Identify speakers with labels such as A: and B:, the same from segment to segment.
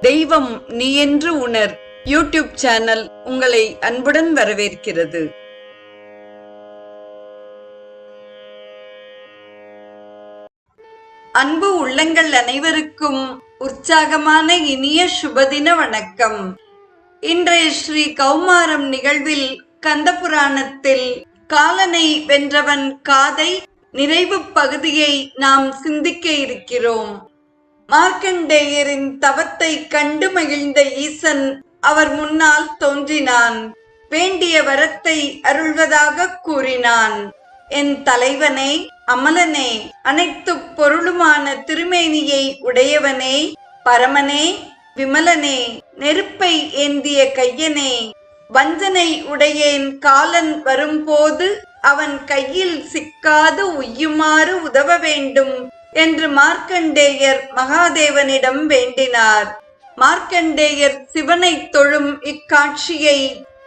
A: தெய்வம் நீ என்று உணர். யூடியூப் சேனல் உங்களை அன்புடன் வரவேற்கிறது. அன்பு உள்ளங்கள் அனைவருக்கும் உற்சாகமான இனிய சுபதின வணக்கம். இன்றைய ஸ்ரீ கௌமாரம் நிகழ்வில் கந்தபுராணத்தில் காலனை வென்றவன் காதை நிறைவு பகுதியை நாம் சிந்திக்க இருக்கிறோம். மார்க்கண்டேயரின் தவத்தை கண்டு மகிழ்ந்த ஈசன் அவர் முன்னால் தோன்றினான். வேண்டிய வரத்தை அருள்வதாக கூறினான். என் தலைவனே அமலனே அனைத்து பொருளுமான திருமேனியை உடையவனே பரமனே விமலனே நெருப்பை ஏந்திய கையனே வஞ்சனை உடையேன் காலன் வரும்போது அவன் கையில் சிக்காது உய்யுமாறு உதவ வேண்டும். என்று மார்க்கண்டேயர் மகாதேவனிடம் வேண்டினார். மார்க்கண்டேயர் சிவனை தொழும் இக்காட்சியை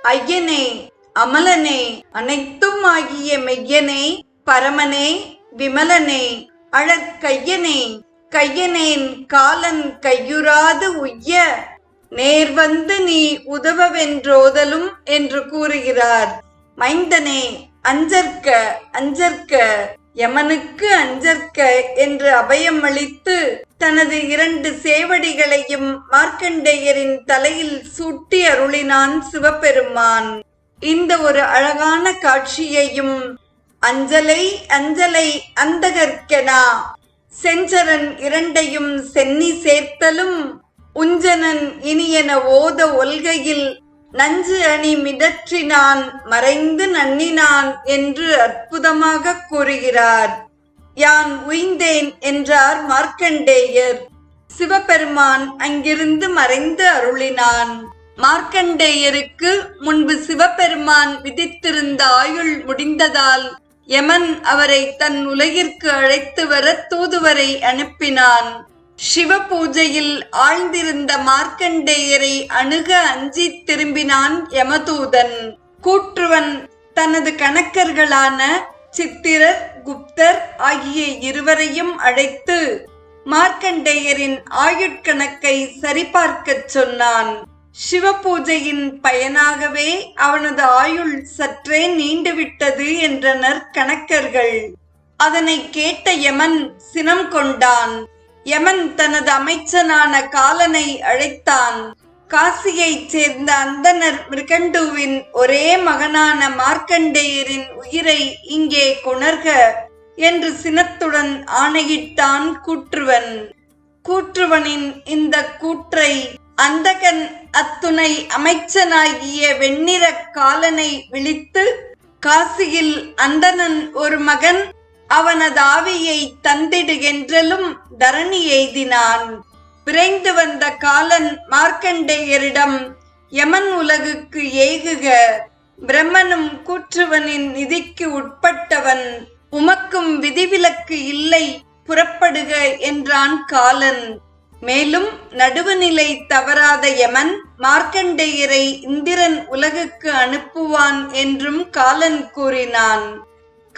A: ஐயனே அமலனே அனைத்தும் ஆகிய மெய்யனே பரமனே விமலனே அழற்கையனே கையனேன் காலன் கையுறாது உய்ய நேர் வந்து நீ உதவவென்றோதலும் என்று கூறுகிறார். மைந்தனே அஞ்சற்க அஞ்சற்க யமனுக்கு அஞ்சற்க என்று அபயம் அளித்து தனது இரண்டு சேவடிகளையும் மார்க்கண்டேயரின் தலையில் சூட்டி அருளினான் சிவபெருமான். இந்த ஒரு அழகான காட்சியையும் அஞ்சலை அஞ்சலை அந்தகர்க்கெனா செஞ்சரன் இரண்டையும் சென்னி சேர்த்தலும் உஞ்சனன் இனியன ஓத ஒல்கையில் நஞ்சு அணி மிதற்றினான் மறைந்து நன்னினான் என்று அற்புதமாக கூறுகிறார். யான் உய்ந்தேன் என்றார் மார்க்கண்டேயர். சிவபெருமான் அங்கிருந்து மறைந்து அருளினான். மார்க்கண்டேயருக்கு முன்பு சிவபெருமான் விதித்திருந்த ஆயுள் முடிந்ததால் யமன் அவரை தன் உலகிற்கு அழைத்து வர தூதுவரை அனுப்பினான். சிவ பூஜையில் ஆழ்ந்திருந்த மார்க்கண்டேயரை அணுக அஞ்சி திரும்பினான் யமதூதன். கூற்றுவன் தனது கணக்கர்களான சித்திரர் குப்தர் ஆகிய இருவரையும் அழைத்து மார்க்கண்டேயரின் ஆயுட்கணக்கை சரிபார்க்கச் சொன்னான். சிவ பூஜையின் பயனாகவே அவனது ஆயுள் சற்றே நீண்டுவிட்டது என்றனர் கணக்கர்கள். அதனை கேட்ட யமன் சினம் கொண்டான். யமன் தனது அமைச்சனான காலனை அழைத்தான். காசியைச் சேர்ந்த அந்தனர் மிருகண்டுவின் ஒரே மகனான மார்க்கண்டேயரின் உயிரை இங்கே கொணர்க என்று சினத்துடன் ஆணையிட்டான் கூற்றுவன். கூற்றுவனின் இந்த கூற்றை அந்தகன் அத்துணை அமைச்சனாகிய வெண்ணிற காலனை விழித்து காசியில் அந்தணன் ஒரு மகன் அவனது ஆவியை தந்திடுகென்றலும் தரணி எய்தினான். விரைந்து வந்த காலன் மார்க்கண்டேயரிடம் யமன் உலகுக்கு ஏகுக பிரம்மனும் கூற்றுவனின் நிதிக்கு உட்பட்டவன் உமக்கும் விதிவிலக்கு இல்லை புறப்படுக என்றான் காலன். மேலும் நடுவுநிலை தவறாத யமன் மார்க்கண்டேயரை இந்திரன் உலகுக்கு அனுப்புவான் என்றும் காலன் கூறினான்.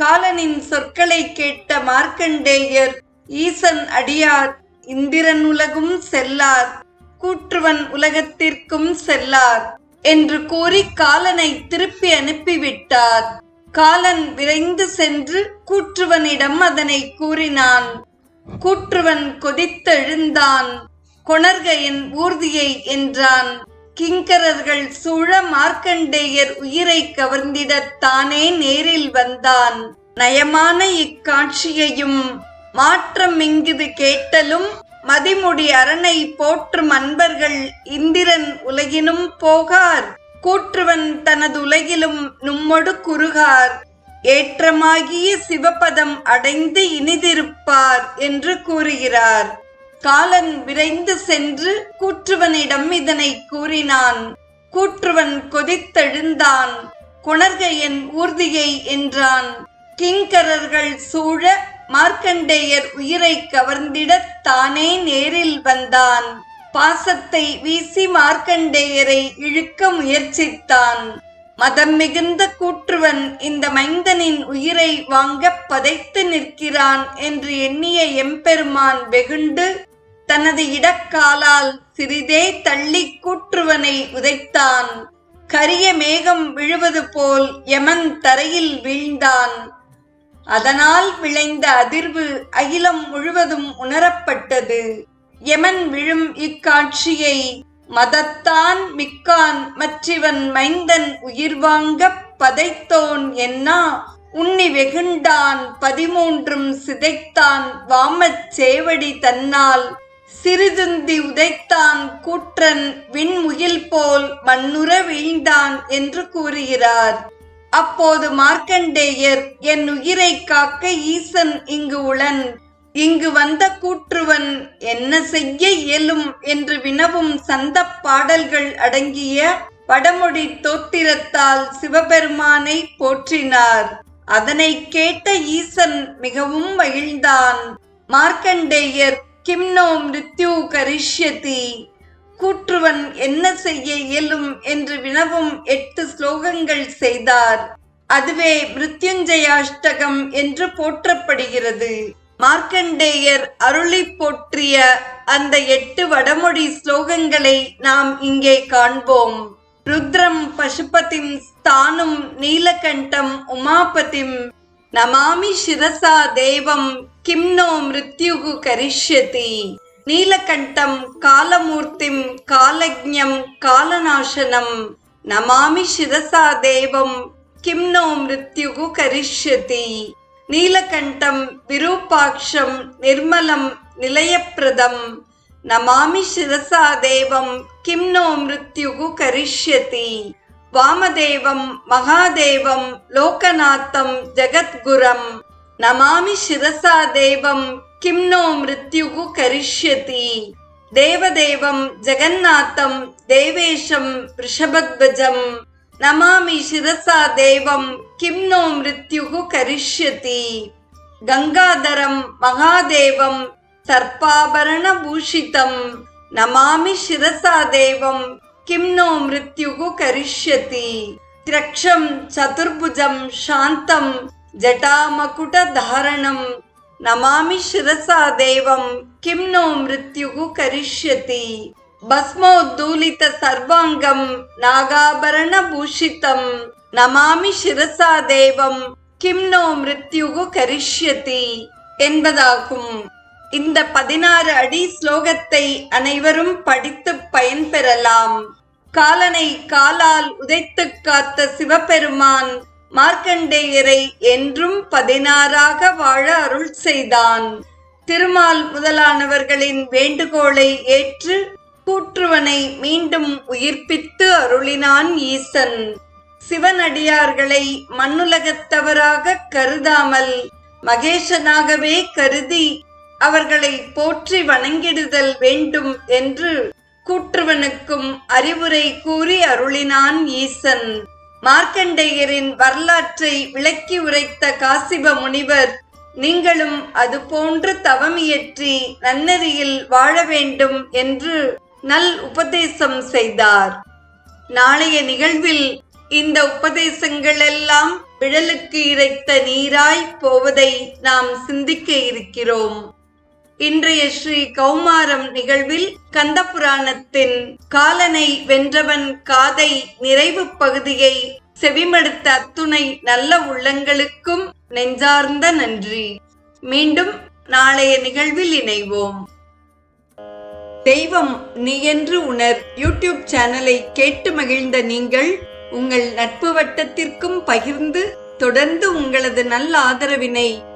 A: காலனின் சொற்களை கேட்ட மார்க்கண்டேயர் ஈசன் அடியார் இந்திரன் உலகும் செல்லார் கூற்றுவன் உலகத்திற்கும் செல்லார் என்று கூறி காலனை திருப்பி அனுப்பிவிட்டார். காலன் விரைந்து சென்று கூற்றுவனிடம் அதனை கூறினான். கூற்றுவன் கொதித்தெழுந்தான். கொணர்கையின் ஊர்தியை என்றான். கிங்கரர்கள் சூழ மார்க்கண்டேயர் உயிரை கவர்ந்திடத் தானே நேரில் வந்தான். நயமான இக்காட்சியையும் மாற்றம் இங்குது கேட்டலும் மதிமுடி அரணை போற்றும் அன்பர்கள் இந்திரன் உலகினும் போகார். கூற்றுவன் தனது உலகிலும் நும்மொடு குறுகார். ஏற்றமாகிய சிவபதம் அடைந்து இனிதிருப்பார் என்று கூறுகிறார். காலன் விரைந்து சென்று கூற்றுவனிடம் இதனை கூறினான். கூற்றுவன் கொதித்தெழுந்தான். குணர்கையன் என் ஊர்தியை என்றான். கிங்கரர்கள் சூழ மார்க்கண்டேயர் உயிரை கவர்ந்திடத் தானே நேரில் வந்தான். பாசத்தை வீசி மார்க்கண்டேயரை இழுக்க முயற்சித்தான். மதம் மிகுந்த கூற்றுவன் இந்த மைந்தனின் உயிரை வாங்க பதைத்து நிற்கிறான் என்று எண்ணிய எம்பெருமான் வெகுண்டு தனது இடக்காலால் சிறிதே தள்ளி கூற்றுவனை உதைத்தான். கரிய மேகம் விழுவது போல் யமன் தரையில் வீழ்ந்தான். அதனால் விளைந்த அதிர்வு அகிலம் முழுவதும் உணரப்பட்டது. யமன் விழும் இக்காட்சியை மதத்தான் மிக்கான் மற்றிவன் மைந்தன் உயிர் வாங்கப் பதைத்தோன் என்னா? உன்னி வெகுண்டான் பதிமூன்றும் சிதைத்தான். வாமச் சேவடி தன்னால் சிறிதுந்தி உதைத்தான் கூற்றன் விண்முகில் போல் மண்ணுற வீழ்ந்தான் என்று கூறுகிறார். அப்போது மார்க்கண்டேயர் என் உயிரை காக்க ஈசன் இங்கு உளன். இங்கு வந்த கூற்றுவன் என்ன செய்ய இயலும்? என்று வினவும் சந்த பாடல்கள் அடங்கிய வடமொழி தோத்திரத்தால் சிவபெருமானை போற்றினார். அதனை கேட்ட ஈசன் மிகவும் மகிழ்ந்தான். மார்க்கண்டேயர் கிம்னோ மிருத்யு கரிஷ்யதி. கூற்றுவன் என்ன செய்ய இயலும் என்று வினவும் எட்டு ஸ்லோகங்கள் செய்தார். அதுவே மிருத்யுஞ்சயாஷ்டகம் என்று போற்றப்படுகிறது. மார்க்கண்டேயர் அருளி போற்றிய அந்த எட்டு வடமொழி ஸ்லோகங்களை நாம் இங்கே காண்போம். ருத்ரம் பசுபதிம் ஸ்தானும் நீலகண்டம் உமாபதிம். நமாமி சிரசா தேவம் கிம்னோ மிருத்யுகு கரிஷ்யதி நீலகண்டம் காலமூர்த்திம் காலஜ்ஞம் காலநாசனம் நமாமி சிரசா தேவம் கிம்னோ மிருத்யுகு கரிஷ்யதி நீலகண்டம் விரூபாட்சம் நிர்மலம் நிலையப்பிரதம் நமாமி சிரசா தேவம் கிம்னோ மிருத்யுகு கரிஷ்யதி வாமதேவம் மகாதேவம் லோகநாத்தம் ஜகத்குரம் நமாமி சிரசா தேவம் கிம்னோ மிருத்யுகு கரிஷ்யதி தேவதேவம் ஜெகநாத்தம் தேவேஷம் ரிஷபத்வஜம் நமாமி சிரசா தேவம் கிம் நோ மிருத்யுகு கரிஷ்யதி கங்காதரம் மகாதேவம் சர்ப்பாபரண பூஷிதம் நமாமி சிரசா தேவம் கிம் நோ மிருத்யுகு கரிஷ்யதி திரக்ஷம் சதுர்புஜம் சாந்தம் ஜட்டாமகுட தாரணம் நமாமி जटामकुटधारणं। नमामि शिरसा देवं। किं नो मृत्युः करिष्यति। भस्मोद्धूलितसर्वाङ्गं नागाभरणभूषितं। நமாமி சிரசா தேவம் கிம்னோ மிருத்யுகு கரிஷ்யதி என்பதாகும். இந்த பதினாறு அடி ஸ்லோகத்தை அனைவரும் படித்து பயன்பெறலாம். காலனை காலால் உதைத்து காத்த சிவபெருமான் மார்க்கண்டேயரை என்றும் பதினாறாக வாழ அருள் செய்தான். திருமால் முதலானவர்களின் வேண்டுகோளை ஏற்று கூற்றுவனை மீண்டும் உயிர்ப்பித்து அருளினான் ஈசன். சிவனடியார்களை மண்ணுலகத்தவராக கருதாமல் மகேசனாகவே கருதி அவர்களை போற்றி வணங்கிடுதல் வேண்டும் என்று கூற்றுவனுக்கும் அறிவுரை கூறி அருளினான் ஈசன். மார்க்கண்டேயரின் வரலாற்றை விளக்கி உரைத்த காசிப முனிவர் நீங்களும் அதுபோன்று தவமியற்றி நன்னெறியில் வாழ வேண்டும் என்று நல் உபதேசம் செய்தார். நாளைய நிகழ்வில் இந்த உபதேசங்கள் எல்லாம் விழலுக்கு இறைத்த நீராய் போவதை நாம் சிந்திக்க இருக்கிறோம். இன்றைய ஸ்ரீ கௌமாரம் நிகழ்வில் கந்தபுராணத்தின் காலனை வென்றவன் காதை நிறைவு பகுதியை செவிமடுத்த அத்துணை நல்ல உள்ளங்களுக்கும் நெஞ்சார்ந்த நன்றி. மீண்டும் நாளைய நிகழ்வில் இணைவோம். தெய்வம் நீ என்று உணர் யூடியூப் சேனலை கேட்டு மகிழ்ந்த நீங்கள் உங்கள் நட்பு வட்டத்திற்கும் பகிர்ந்து தொடர்ந்து உங்களது நல்ல ஆதரவினை